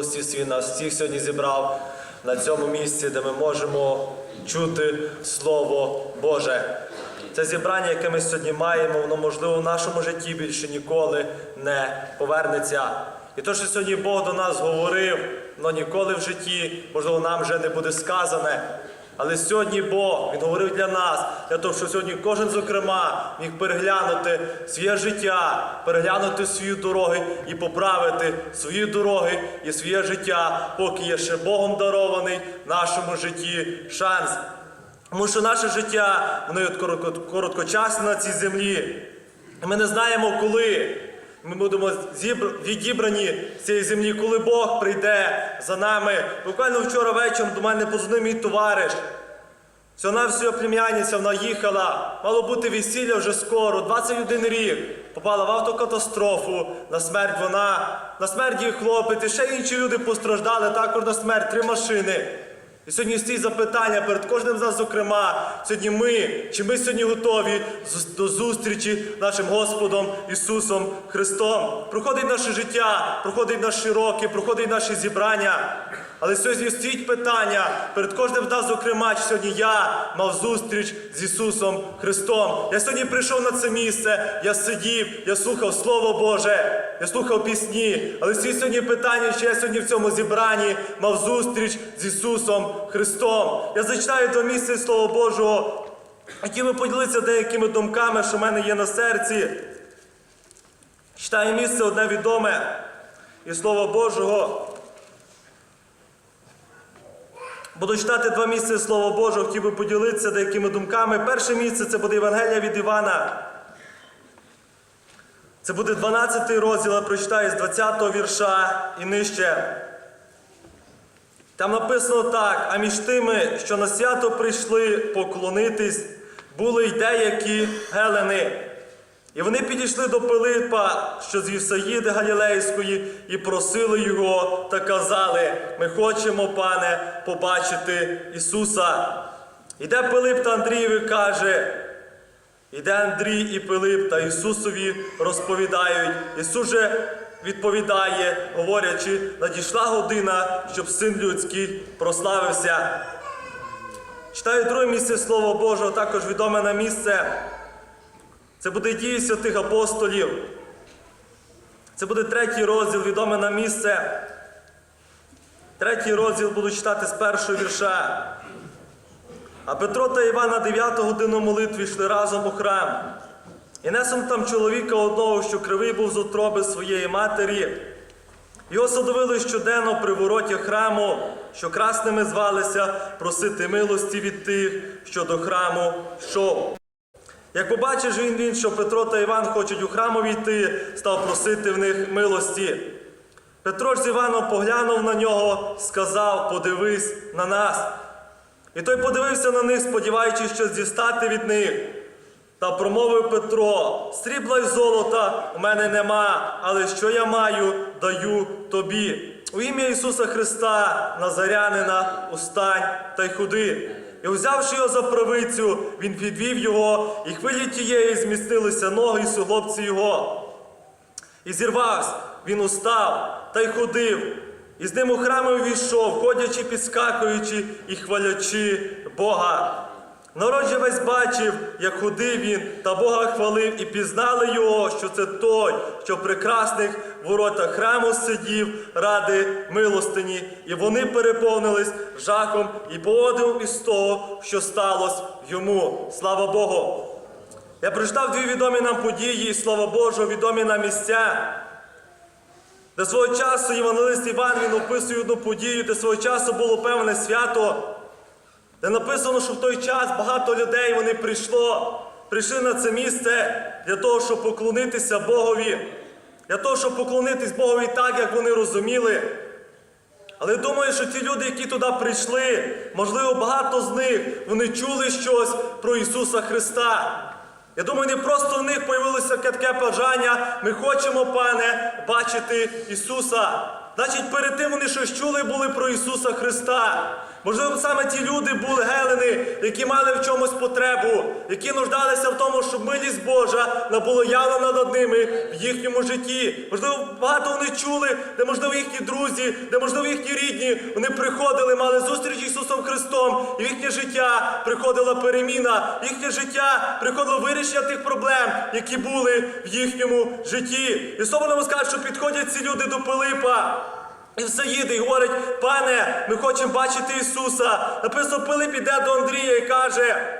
милості свій нас всіх сьогодні зібрав на цьому місці, де ми можемо чути Слово Боже. Це зібрання, яке ми сьогодні маємо, воно можливо в нашому житті більше ніколи не повернеться. І те, що сьогодні Бог до нас говорив, воно ніколи в житті, можливо, нам вже не буде сказане. Але сьогодні Бог Він говорив для нас, для того, щоб сьогодні кожен, зокрема, міг переглянути своє життя, переглянути свої дороги і поправити свої дороги і своє життя, поки є ще Богом дарований в нашому житті шанс. Тому що наше життя воно є короткочасне на цій землі. Ми не знаємо, коли ми будемо відібрані з цієї землі, коли Бог прийде за нами. Буквально вчора вечором до мене позвонив мій товариш. Всього всього плем'яниця вона їхала. Мало бути весілля вже скоро, 21 рік. Попала в автокатастрофу, на смерть вона, на смерть її хлопець, і ще інші люди постраждали, також на смерть три машини. І сьогодні стоїть запитання перед кожним з нас, зокрема, сьогодні ми, чи ми сьогодні готові до зустрічі нашим Господом Ісусом Христом. Проходить наше життя, проходить наші роки, проходить наші зібрання. Але сьогодні стоїть питання перед кожним з нас, зокрема, чи сьогодні я мав зустріч з Ісусом Христом. Я сьогодні прийшов на це місце, я сидів, я слухав Слово Боже, я слухав пісні. Але стоїть сьогодні питання, чи я сьогодні в цьому зібранні мав зустріч з Ісусом Христом. Я зачитаю до місця Слова Божого, би поділитися деякими думками, що в мене є на серці. Читаю місце одне відоме із Слова Божого. Буду читати два місця Слова Божого, хотів би поділитися деякими думками. Перше місце це буде Євангелія від Івана. Це буде 12 розділ, я прочитаю з 20 вірша і нижче. Там написано так: а між тими, що на свято прийшли поклонитись, були й деякі гелени. І вони підійшли до Пилипа, що з Євсаїди Галілейської, і просили його та казали: Ми хочемо, пане, побачити Ісуса. Іде Пилип та Андрієві каже. Іде Андрій і Пилип та Ісусові розповідають. Ісус же відповідає, говорячи, надійшла година, щоб син людський прославився. Читаю друге місце Слова Божого, також відоме на місце. Це буде дії святих апостолів. Це буде третій розділ, відоме на місце. Третій розділ буду читати з першого вірша. А Петро та Іван на 9 годину молитви йшли разом у храм. І несом там чоловіка одного, що кривий був з утроби своєї матері. Його садовили щоденно при вороті храму, що красними звалися просити милості від тих, що до храму йшов. Як побачив він, він, що Петро та Іван хочуть у храму війти, став просити в них милості. Петро ж з Іваном поглянув на нього, сказав: Подивись на нас. І той подивився на них, сподіваючись щось дістати від них. Та промовив Петро: срібла й золота у мене нема, але що я маю, даю тобі. У ім'я Ісуса Христа, Назарянина, устань та й худи. І взявши його за правицю, він підвів його, і хвилі тієї зміцнилися ноги і суглобці його. І зірвався, він устав та й ходив. І з ним у храми увійшов, ходячи, підскакуючи і хвалячи Бога. Народ же весь бачив, як ходив він, та Бога хвалив, і пізнали його, що це той, що в прекрасних воротах храму сидів ради милостині, і вони переповнились жахом і подивом із того, що сталося йому. Слава Богу! Я прочитав дві відомі нам події, і слава Божого, відомі нам місця. Де свого часу Євангелист Іван він описує одну подію, де свого часу було певне свято, де написано, що в той час багато людей вони прийшло, прийшли на це місце для того, щоб поклонитися Богові, для того, щоб поклонитись Богові так, як вони розуміли. Але думаю, що ті люди, які туди прийшли, можливо, багато з них вони чули щось про Ісуса Христа. Я думаю, не просто в них появилося таке бажання, ми хочемо, пане, бачити Ісуса. Значить, перед тим вони щось чули були про Ісуса Христа. Можливо, саме ті люди були гелени, які мали в чомусь потребу, які нуждалися в тому, щоб милість Божа набула явлена над ними в їхньому житті. Можливо, багато вони чули, де можливо їхні друзі, де можливо їхні рідні. Вони приходили, мали зустріч з Ісусом Христом, і в їхнє життя приходила переміна, в їхнє життя приходило вирішення тих проблем, які були в їхньому житті. І нам скаже, що підходять ці люди до Пилипа. І все їде і говорить, пане, ми хочемо бачити Ісуса. Написано, Пилип іде до Андрія і каже,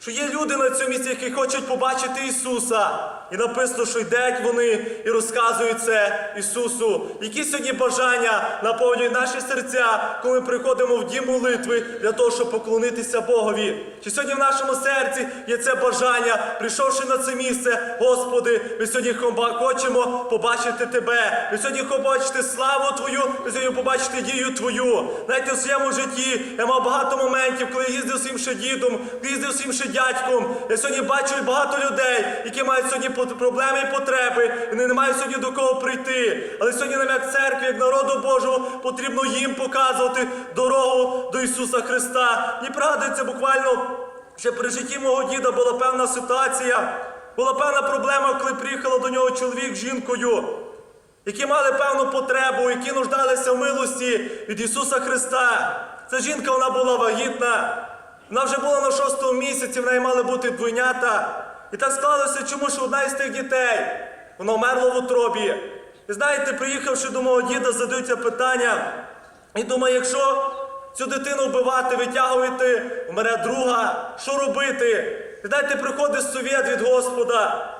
що є люди на цьому місці, які хочуть побачити Ісуса. І написано, що йдуть вони і розказують це Ісусу. Які сьогодні бажання наповнюють наші серця, коли ми приходимо в дім молитви для того, щоб поклонитися Богові. Чи сьогодні в нашому серці є це бажання, прийшовши на це місце, Господи, ми сьогодні хочемо побачити Тебе. Ми сьогодні хочемо побачити славу Твою, ми сьогодні побачити дію Твою. Знаєте, в своєму житті я мав багато моментів, коли їздив з іншим дідом, їздив з іншим дядьком. Я сьогодні бачу багато людей, які мають сьогодні проблеми і потреби, і не мають сьогодні до кого прийти. Але сьогодні нам, як церкві, як народу Божого, потрібно їм показувати дорогу до Ісуса Христа. І пригадується буквально, ще при житті мого діда була певна ситуація, була певна проблема, коли приїхала до нього чоловік з жінкою які мали певну потребу, які нуждалися в милості від Ісуса Христа. Ця жінка вона була вагітна. Вона вже була на шостому місяці, в неї мали бути двойнята. І так склалося, чому що одна із тих дітей вона вмерла в утробі. І знаєте, приїхавши до мого діда, задаються питання. І думаю, якщо цю дитину вбивати, витягувати, вмре друга, що робити? І знаєте, приходить совєт від Господа.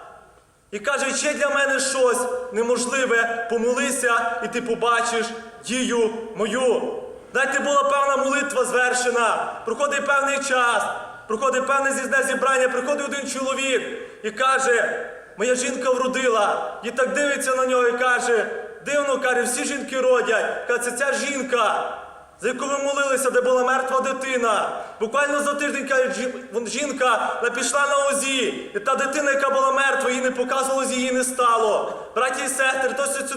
І каже, ще для мене щось неможливе, помолися, і ти побачиш дію мою. Дайте була певна молитва звершена, проходить певний час, проходить певне зізне зібрання, приходить один чоловік і каже, моя жінка вродила, і так дивиться на нього і каже, дивно, каже, всі жінки родять. Каже, ця жінка за яку ви молилися, де була мертва дитина. Буквально за тиждень каже, жінка вона пішла на ОЗІ, і та дитина, яка була мертва, її не показувалось, її не стало. Браті і сестри,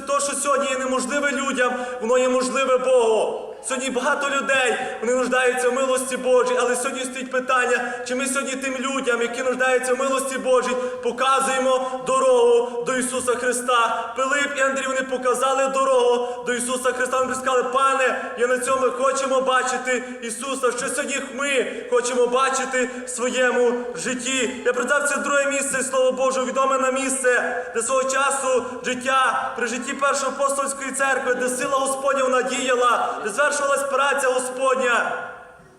то, що сьогодні є неможливе людям, воно є можливе Богу. Сьогодні багато людей вони нуждаються в милості Божій, але сьогодні стоїть питання, чи ми сьогодні тим людям, які нуждаються в милості Божій, показуємо дорогу до Ісуса Христа. Пилип і Андрій вони показали дорогу до Ісуса Христа. Вони сказали, пане, я на цьому хочемо бачити Ісуса. Що сьогодні ми хочемо бачити в своєму житті. Я придав це друге місце, слово Боже, відоме на місце, де свого часу життя при житті першої апостольської церкви, де сила Господня вона діяла, де звершувалась праця Господня.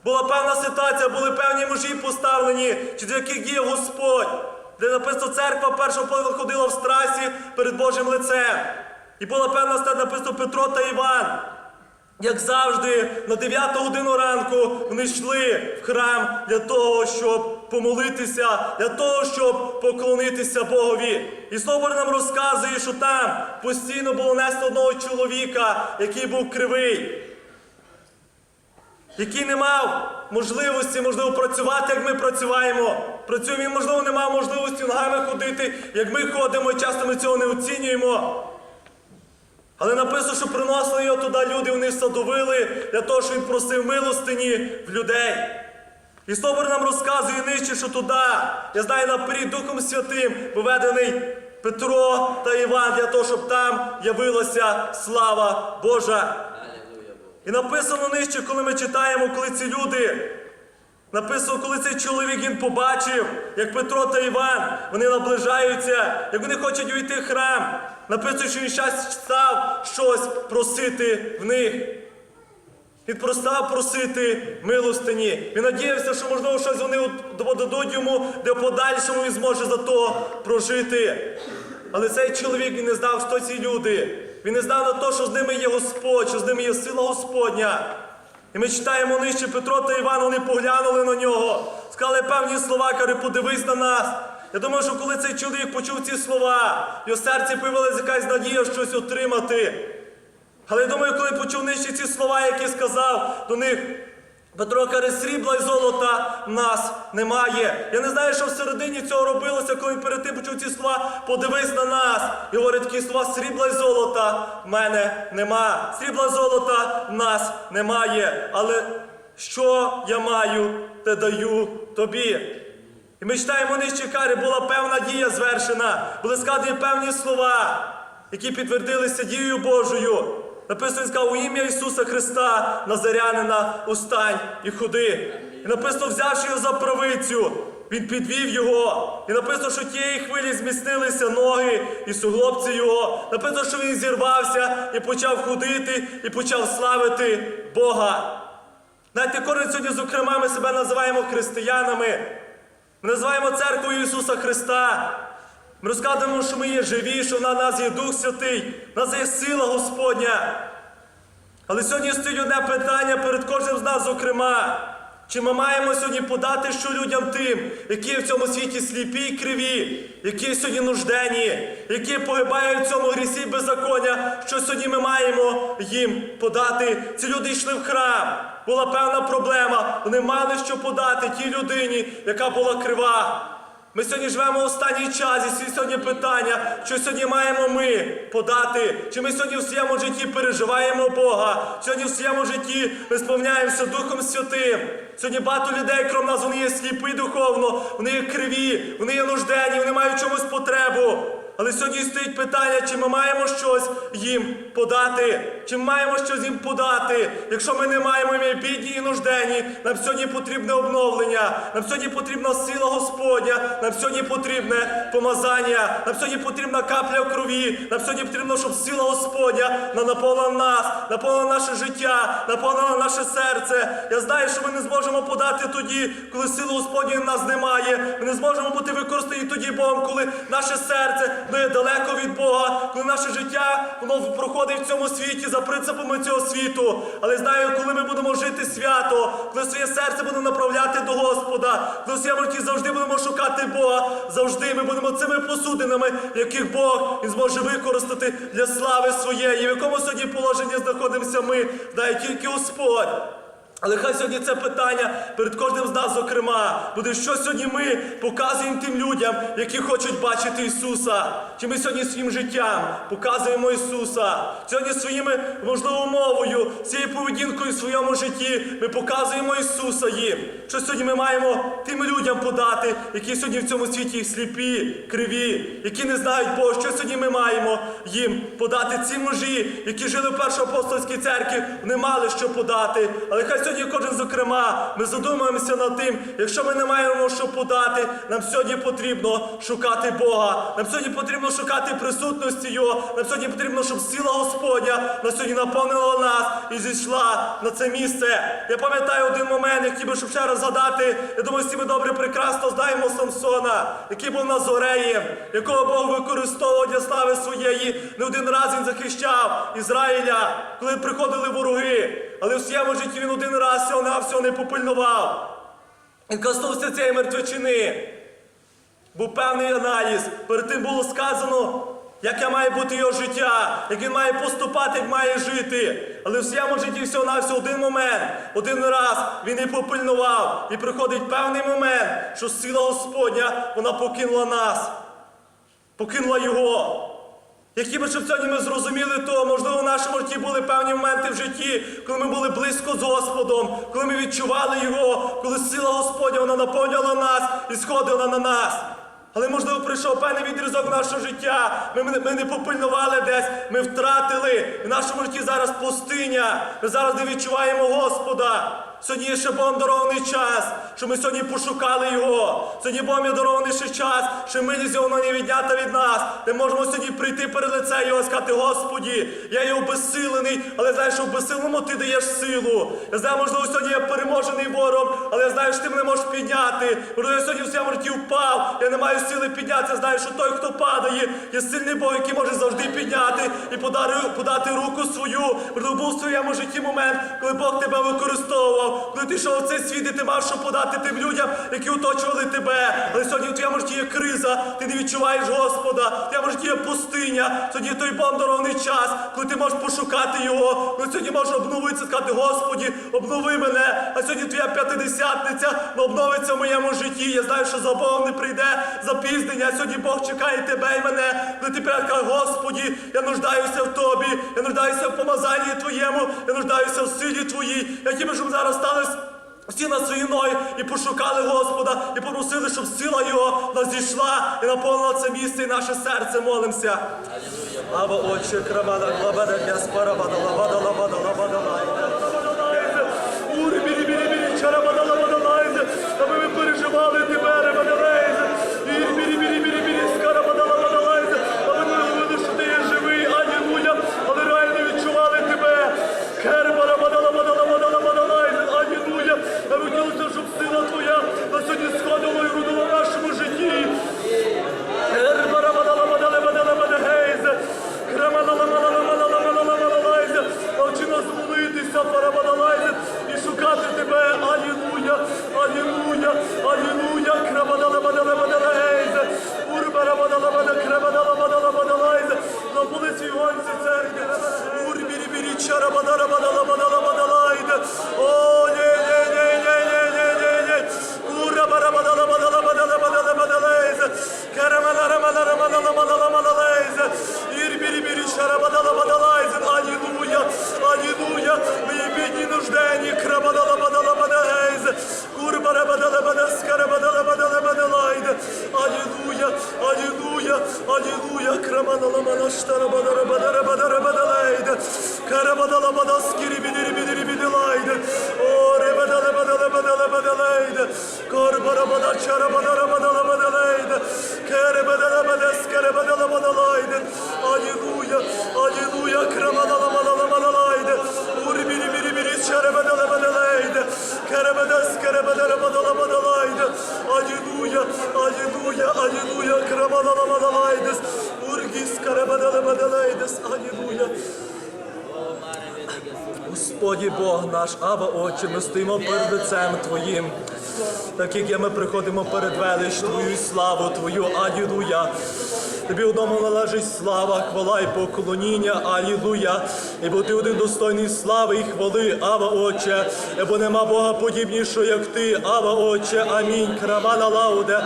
Була певна ситуація, були певні мужі поставлені, до яких діяв Господь, де написано церква першого половину ходила в страсі перед Божим лицем. І була певна ситуація, написано Петро та Іван. Як завжди, на 9 годину ранку вони йшли в храм для того, щоб помолитися, для того, щоб поклонитися Богові. І слово нам розказує, що там постійно було нести одного чоловіка, який був кривий який не мав можливості, можливо, працювати, як ми працюємо. Працюємо, він, можливо, не мав можливості ногами ходити, як ми ходимо, і часто ми цього не оцінюємо. Але написано, що приносили його туди люди, вони садовили для того, щоб він просив милостині в людей. І Собор нам розказує нижче, що туди, я знаю, наперед Духом Святим поведений Петро та Іван для того, щоб там явилася слава Божа. І написано нижче, коли ми читаємо, коли ці люди, написано, коли цей чоловік він побачив, як Петро та Іван, вони наближаються, як вони хочуть увійти в храм. Написано, що він щас став щось просити в них. Він простав просити милостині. Він надіявся, що можливо щось вони от- дадуть йому, де подальшому він зможе за то прожити. Але цей чоловік він не знав, хто ці люди. Він не знав на те, що з ними є Господь, що з ними є сила Господня. І ми читаємо нижче Петро та Іван, вони поглянули на нього, сказали певні слова, каже, подивись на нас. Я думаю, що коли цей чоловік почув ці слова, його серці появилася якась надія щось отримати. Але я думаю, коли почув нижче ці слова, які сказав до них, Петро каже, срібла і золота нас немає. Я не знаю, що всередині цього робилося, коли він перед тим почув ці слова, подивись на нас. І говорить такі слова, срібла і золота в мене нема. Срібла і золота нас немає. Але що я маю, те даю тобі. І ми читаємо нижче карі, була певна дія звершена, були сказані певні слова, які підтвердилися дією Божою. Написано, він сказав, у ім'я Ісуса Христа, Назарянина, устань і ходи. І написано, взявши його за правицю, він підвів його. І написано, що тієї хвилі зміцнилися ноги і суглобці його. Написано, що він зірвався і почав ходити, і почав славити Бога. Знаєте, кожен сьогодні, зокрема, ми себе називаємо християнами. Ми називаємо церквою Ісуса Христа. Ми розказуємо, що ми є живі, що в нас є Дух Святий, в нас є сила Господня. Але сьогодні стоїть одне питання перед кожним з нас, зокрема. Чи ми маємо сьогодні подати що людям тим, які в цьому світі сліпі й криві, які сьогодні нуждені, які погибають в цьому грісі беззаконня, що сьогодні ми маємо їм подати? Ці люди йшли в храм. Була певна проблема. Вони мали що подати тій людині, яка була крива. Ми сьогодні живемо в останній час, і сьогодні питання, що сьогодні маємо ми подати, чи ми сьогодні в своєму житті переживаємо Бога, сьогодні в своєму житті ми сповняємося Духом Святим. Сьогодні багато людей, крім нас, вони є сліпі духовно, вони є криві, вони є нуждені, вони мають чомусь потребу. Але сьогодні стоїть питання, чи ми маємо щось їм подати, чи ми маємо щось їм подати. Якщо ми не маємо, ми бідні і нуждені, нам сьогодні потрібне обновлення, нам сьогодні потрібна сила Господня, нам сьогодні потрібне помазання, нам сьогодні потрібна капля крові, нам сьогодні потрібно, щоб сила Господня на- наповнила нас, наповнила наше життя, наповнила наше серце. Я знаю, що ми не зможемо подати тоді, коли сили Господньої в нас немає. Ми не зможемо бути використані тоді Богом, коли наше серце є далеко від Бога, коли наше життя воно проходить в цьому світі за принципами цього світу. Але знаю, коли ми будемо жити свято, коли своє серце будемо направляти до Господа, коли в своєму завжди будемо шукати Бога, завжди ми будемо цими посудинами, яких Бог він зможе використати для слави своєї. В якому сьогодні положенні знаходимося ми, знає тільки Господь. Але хай сьогодні це питання перед кожним з нас, зокрема, буде, що сьогодні ми показуємо тим людям, які хочуть бачити Ісуса. Чи ми сьогодні своїм життям показуємо Ісуса? Сьогодні своїми, можливо, мовою, цією поведінкою в своєму житті ми показуємо Ісуса їм. Що сьогодні ми маємо тим людям подати, які сьогодні в цьому світі сліпі, криві, які не знають Бога, що сьогодні ми маємо їм подати ці мужі, які жили в першоапостольській церкві, вони мали що подати. Але хай сьогодні кожен, зокрема, ми задумаємося над тим, якщо ми не маємо що подати, нам сьогодні потрібно шукати Бога. Нам сьогодні потрібно шукати присутності Його. Нам сьогодні потрібно, щоб сила Господня на сьогодні наповнила нас і зійшла на це місце. Я пам'ятаю один момент, я хотів би, щоб ще раз згадати. Я думаю, всі ми добре прекрасно знаємо Самсона, який був Назореєм, якого Бог використовував для слави своєї. Не один раз він захищав Ізраїля, коли приходили вороги. Але в своєму житті він один раз всього на всього не попильнував. Він коснувся цієї мертвечини. Був певний аналіз. Перед тим було сказано, яке має бути його життя, як він має поступати, як має жити. Але в своєму житті всього на всього один момент, один раз він і попильнував. І приходить певний момент, що сила Господня вона покинула нас, покинула його. Які би щоб сьогодні ми зрозуміли то, можливо, в нашому житті були певні моменти в житті, коли ми були близько з Господом, коли ми відчували Його, коли сила Господня вона наповнювала нас і сходила на нас. Але можливо прийшов певний відрізок нашого життя. Ми, ми, ми не попильнували десь, ми втратили. В нашому житті зараз пустиня. Ми зараз не відчуваємо Господа. Сьогодні ще Богом дарований час, що ми сьогодні пошукали Його. Сьогодні Богом є дарований ще час, що милість Його не віднята від нас. Ми можемо сьогодні прийти перед лице Його і сказати, Господі, я є обезсилений, але знаєш, що в безсилому ти даєш силу. Я знаю, можливо, сьогодні я переможений вором, але я знаю, що ти мене можеш підняти. Можливо, я сьогодні в житті впав, я не маю сили піднятися. Знаю, що той, хто падає, є сильний Бог, який може завжди підняти і подати руку свою. Можливо, був в своєму житті момент, коли Бог тебе використовував, коли ти йшов в цей світ, і ти мав що подати тим людям, які оточували тебе. Але сьогодні в твоєму житті є криза, ти не відчуваєш Господа, в твоєму житті є пустиня. Сьогодні той Бог час, коли ти можеш пошукати його, коли сьогодні можеш обновитися, сказати, Господі, обнови мене. А сьогодні твоя п'ятидесятниця ну, обновиться в моєму житті. Я знаю, що за Богом не прийде запізнення. Сьогодні Бог чекає тебе і мене. Коли ти прямо кажеш, Господі, я нуждаюся в тобі, я нуждаюся в помазанні Твоєму, я нуждаюся в силі Твоїй. Я би, щоб зараз сталося всі на свої ноги і пошукали Господа, і попросили, щоб сила Його назійшла і наповнила це місце і наше серце. Молимося. Слава Отче, крамада, лабада, геспара, лабада, лабада, лабада, лайда. Aleluya, aleluya, kraman alaman aştara badara badara badara badalaydı. Karabadala badas giri bilir bilir bidilaydı. O rebadala oh, badala badala badalaydı. Korbara badar çara badara badala badalaydı. Karabadala badas karabadala badalaydı. Aleluya, aleluya, kraman alaman чарабадалабадалайзе, керебадаскарабадарабадалабадалайзе, алілуя, алілуя, алілуя, краманаламаналайзе, ургіскарабадалабадалайзе, алілуя. Господі Бог наш, Ава Отче, ми стоїмо перед лицем Твоїм. Так як є, ми приходимо перед велич Твою славу Твою, Алілуя. Тобі одному належить слава, хвала і поклоніння, Алілуя. І бо ти один достойний слави і хвали, Ава Отче, бо нема Бога подібнішого, як ти, Ава Отче, амінь. Крамана лауде.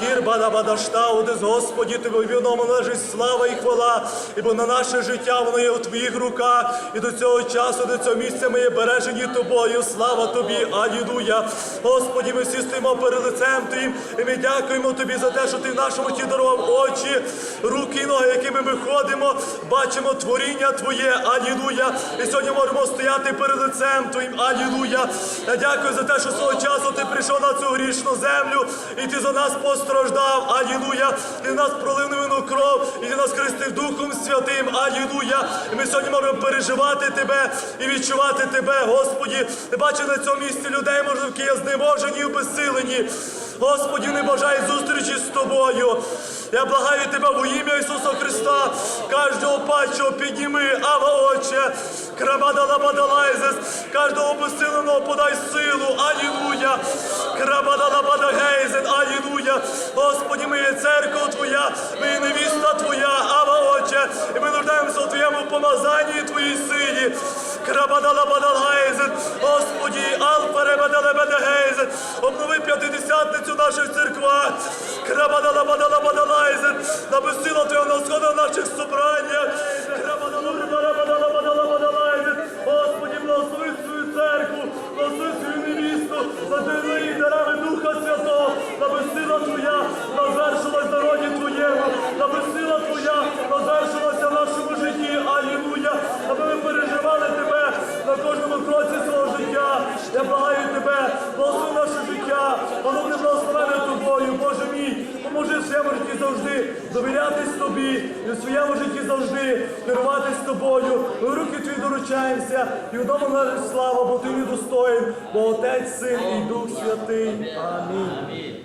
Кірбана бадаштаудес, Господі, тобі одному належить слава і хвала, ібо на наше життя воно є у твоїх руках, і до цього часу, до цього місця ми є бережені тобою. Слава тобі, алілуя. Господі, ми всі стоїмо перед лицем Твоїм, і ми дякуємо тобі за те, що ти в нашому ті дарував очі, руки і ноги, якими ми ходимо, бачимо творіння Твоє, алілуя. І сьогодні можемо стояти перед лицем Твоїм, алілуя. Я дякую за те, що свого часу ти прийшов на цю грішну землю, і ти за нас постраждав, алілуя. В нас пролив невинну кров, і нас хрестив Духом Святим, алілуя. І ми сьогодні можемо переживати тебе і відчувати тебе, Господі. Ти бачиш на цьому місці людей, може, які є знеможені і обезсилені. Господі, не бажаю зустрічі з тобою. Я благаю тебе во ім'я Ісуса Христа, кожного пачого підніми, ава Отче, крабадала бадалайзес, кожного обесиленого подай силу, алілуя, крабадала бадагейзен, алілуя. Господі, ми є церква Твоя, ми є невіста Твоя, ава Отче, і ми нуждаємося у Твоєму помазанні і Твоїй силі. Крабадала бадалайзен, Господі, алфаре бадала бадагейзен, обнови п'ятидесятницю наших церквах. Крабадала бадала бадалайзен, наби сила Твоя на сходах наших собраннях. Довірятись Тобі і в своєму житті завжди керуватись Тобою. Ми в руки твій доручаємося і вдома належить слава, бо Ти недостоїн, бо Отець, Син і Дух Святий. Амінь.